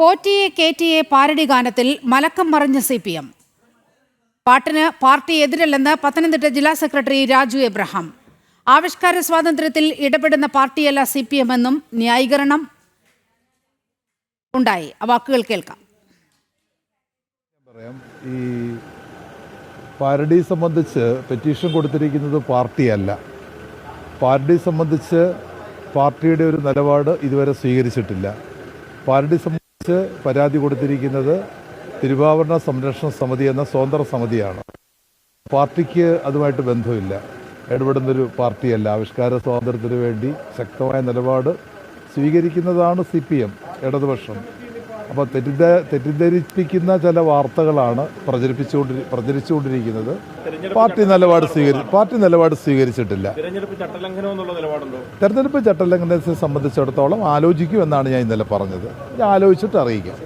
പോറ്റിയെ കേറ്റിയെ parody ഗാനത്തിൽ മലക്കം മറിഞ്ഞ സി പി എം. പാട്ടിന് പാർട്ടി എതിരല്ലെന്ന് പത്തനംതിട്ട ജില്ലാ സെക്രട്ടറി രാജു എബ്രഹാം. ആവിഷ്കാര സ്വാതന്ത്ര്യത്തിൽ ഇടപെടുന്ന പാർട്ടിയല്ല സി പി എം എന്നും ന്യായീകരണം ഉണ്ടായി. ആ വാക്കുകൾ കേൾക്കാം. പറയാം ഈ പാരഡി സംബന്ധിച്ച് പെറ്റീഷൻ കൊടുത്തിരിക്കുന്നത് പാർട്ടിയല്ല. പാരഡി സംബന്ധിച്ച് പാർട്ടിയുടെ ഒരു നിലപാട് ഇതുവരെ സ്വീകരിച്ചിട്ടില്ല. പാരഡി സംബന്ധിച്ച് പരാതി കൊടുത്തിരിക്കുന്നത് തിരുവാവരണ സംരക്ഷണ സമിതി എന്ന സ്വതന്ത്ര സമിതിയാണ്. പാർട്ടിക്ക് അതുമായിട്ട് ബന്ധമില്ല. ഇടപെടുന്നൊരു പാർട്ടിയല്ല. ആവിഷ്കാര സ്വാതന്ത്ര്യത്തിന് വേണ്ടി ശക്തമായ നിലപാട് സ്വീകരിക്കുന്നതാണ് സി പി എം. ഇടതുപക്ഷം. അപ്പോൾ തെറ്റിദ്ധ തെറ്റിദ്ധരിപ്പിക്കുന്ന ചില വാർത്തകളാണ് പ്രചരിപ്പിച്ചുകൊണ്ടി പ്രചരിച്ചുകൊണ്ടിരിക്കുന്നത്. പാർട്ടി നിലപാട് സ്വീകരി പാർട്ടി നിലപാട് സ്വീകരിച്ചിട്ടില്ല. തിരഞ്ഞെടുപ്പ് ചട്ടലംഘനത്തെ സംബന്ധിച്ചിടത്തോളം ആലോചിക്കും എന്നാണ് ഞാൻ ഇന്നലെ പറഞ്ഞത്. ഞാൻ ആലോചിച്ചിട്ട് അറിയിക്കാം.